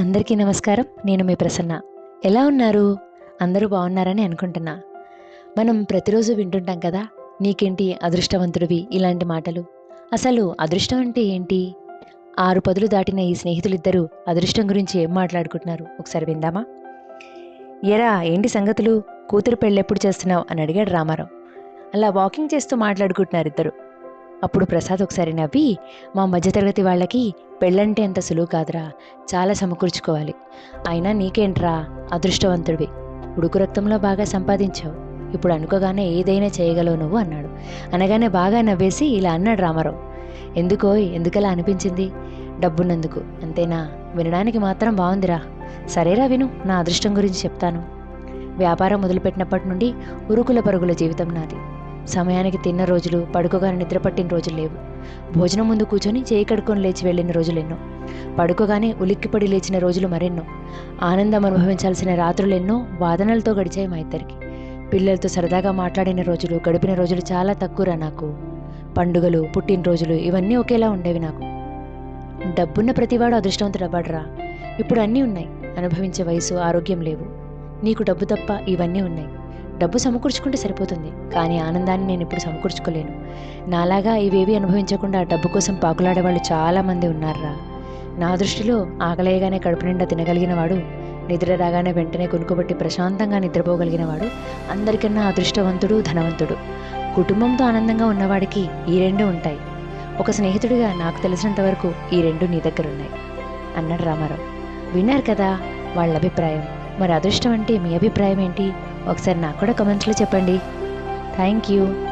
అందరికీ నమస్కారం. నేను మీ ప్రసన్న. ఎలా ఉన్నారు? అందరూ బాగున్నారని అనుకుంటున్నా. మనం ప్రతిరోజు వింటుంటాం కదా నీకేంటి అదృష్టవంతుడివి ఇలాంటి మాటలు? అసలు అదృష్టం అంటే ఏంటి? ఆరు పదులు దాటిన ఈ స్నేహితులిద్దరూ అదృష్టం గురించి ఏం మాట్లాడుకుంటున్నారు? ఒకసారి విందామా? ఎరా ఏంటి సంగతులు? కూతురు పెళ్ళెప్పుడు చేస్తున్నావు? అని అడిగాడు రామారావు. అలా వాకింగ్ చేస్తూ మాట్లాడుకుంటున్నారు ఇద్దరు. అప్పుడు ప్రసాద్ ఒకసారి నవ్వి మా మధ్యతరగతి వాళ్ళకి పెళ్ళంటే అంత సులువు కాదురా చాలా సమకూర్చుకోవాలి. అయినా నీకేంట్రా అదృష్టవంతుడివి. ఉడుకు రక్తంలో బాగా సంపాదించావు. ఇప్పుడు అనుకోగానే ఏదైనా చేయగలవు నువ్వు అన్నాడు. అనగానే బాగా నవ్వేసి ఇలా అన్నాడు రామారావు. ఎందుకో ఎందుకలా అనిపించింది? డబ్బున్నందుకు. అంతేనా? వినడానికి మాత్రం బాగుందిరా సరేరా విను నా అదృష్టం గురించి చెప్తాను. వ్యాపారం మొదలుపెట్టినప్పటి నుండి ఉరుకుల పరుగుల జీవితం నాది. సమయానికి తిన్న రోజులు పడుకోగానే నిద్ర పట్టిన రోజులు లేవు. భోజనం ముందు కూర్చొని చేయి కడుక్కొని లేచి వెళ్ళిన రోజులు ఎన్నో పడుకోగానే ఉలిక్కిపడి లేచిన రోజులు మరెన్నో. ఆనందం అనుభవించాల్సిన రాత్రులు ఎన్నో వాదనలతో గడిచాయి మా ఇద్దరికి. పిల్లలతో సరదాగా మాట్లాడిన రోజులు గడిపిన రోజులు చాలా తక్కువరా నాకు. పండుగలు పుట్టినరోజులు ఇవన్నీ ఒకేలా ఉండేవి నాకు. డబ్బున్న ప్రతివాడు అదృష్టవంతుడు అవ్వడరా ఇప్పుడు అన్నీ ఉన్నాయి. అనుభవించే వయసు ఆరోగ్యం లేవు. నీకు డబ్బు తప్ప ఇవన్నీ ఉన్నాయి. డబ్బు సమకూర్చుకుంటే సరిపోతుంది. కానీ ఆనందాన్ని నేను ఇప్పుడు సమకూర్చుకోలేను. నాలాగా ఇవేవి అనుభవించకుండా డబ్బు కోసం పాకులాడే వాళ్ళు చాలామంది ఉన్నారా నా దృష్టిలో ఆకలేయగానే కడుపు నిండా తినగలిగిన వాడు నిద్ర రాగానే వెంటనే కొనుక్కోబట్టి ప్రశాంతంగా నిద్రపోగలిగిన వాడు అందరికన్నా అదృష్టవంతుడు ధనవంతుడు. కుటుంబంతో ఆనందంగా ఉన్నవాడికి ఈ రెండు ఉంటాయి. ఒక స్నేహితుడిగా నాకు తెలిసినంత వరకు ఈ రెండు నీ దగ్గర ఉన్నాయి అన్నాడు రామారావు. విన్నారు కదా వాళ్ళ అభిప్రాయం. మరి అదృష్టం అంటే మీ అభిప్రాయం ఏంటి? ఒకసారి నాకు కూడా కమెంట్స్లో చెప్పండి. Thank you